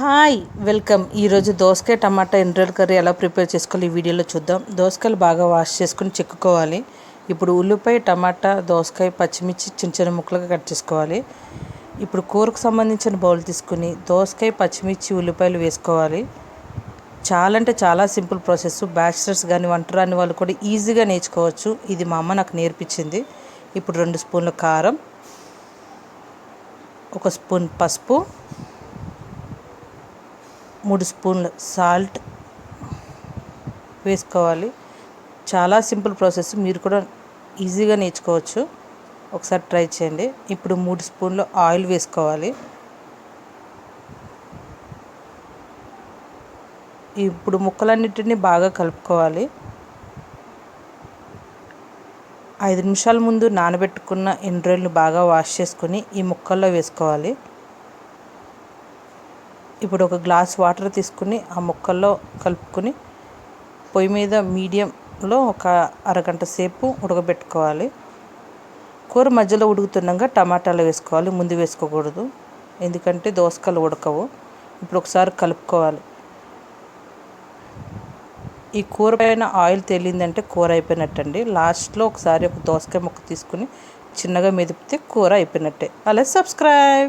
Hi welcome. ఈరోజు దోసకాయ టమాటా ఎండ్రల్ curry ఎలా ప్రిపేర్ చేసుకోవాలి ఈ వీడియోలో చూద్దాం. దోసకాయలు బాగా వాష్ చేసుకుని చెక్కుకోవాలి. ఇప్పుడు ఉల్లిపాయ టమాటా దోసకాయ పచ్చిమిర్చి చిన్న చిన్న ముక్కలుగా కట్ చేసుకోవాలి. ఇప్పుడు కూరకు సంబంధించిన బౌల్ తీసుకుని దోసకాయ పచ్చిమిర్చి ఉల్లిపాయలు వేసుకోవాలి. చాలా అంటే చాలా సింపుల్ ప్రాసెస్. బ్యాచిలర్స్ కానీ వంట రాని వాళ్ళు కూడా ఈజీగా నేర్చుకోవచ్చు. ఇది మా అమ్మ నాకు నేర్పించింది. ఇప్పుడు రెండు స్పూన్ల కారం ఒక స్పూన్ పసుపు మూడు స్పూన్లు సాల్ట్ వేసుకోవాలి. చాలా సింపుల్ ప్రాసెస్. మీరు కూడా ఈజీగా నేర్చుకోవచ్చు. ఒకసారి ట్రై చేయండి. ఇప్పుడు మూడు స్పూన్లు ఆయిల్ వేసుకోవాలి. ఇప్పుడు ముక్కలన్నిటిని బాగా కలుపుకోవాలి. ఐదు నిమిషాల ముందు నానబెట్టుకున్న ఎండ్రాయిల్ని బాగా వాష్ చేసుకుని ఈ ముక్కల్లో వేసుకోవాలి. ఇప్పుడు ఒక గ్లాస్ వాటర్ తీసుకుని ఆ ముక్కల్లో కలుపుకొని పొయ్యి మీద మీడియంలో ఒక అరగంట సేపు ఉడకబెట్టుకోవాలి. కూర మధ్యలో ఉడుకుతుండగా టమాటాలు వేసుకోవాలి. ముందు వేసుకోకూడదు. ఎందుకంటే దోసకాయలు ఉడకవు. ఇప్పుడు ఒకసారి కలుపుకోవాలి. ఈ కూర పైన ఆయిల్ తేలిందంటే కూర అయిపోయినట్టండి. లాస్ట్లో ఒకసారి ఒక దోసకాయ ముక్క తీసుకుని చిన్నగా మెదిపితే కూర అయిపోయినట్టే. అలా సబ్స్క్రైబ్!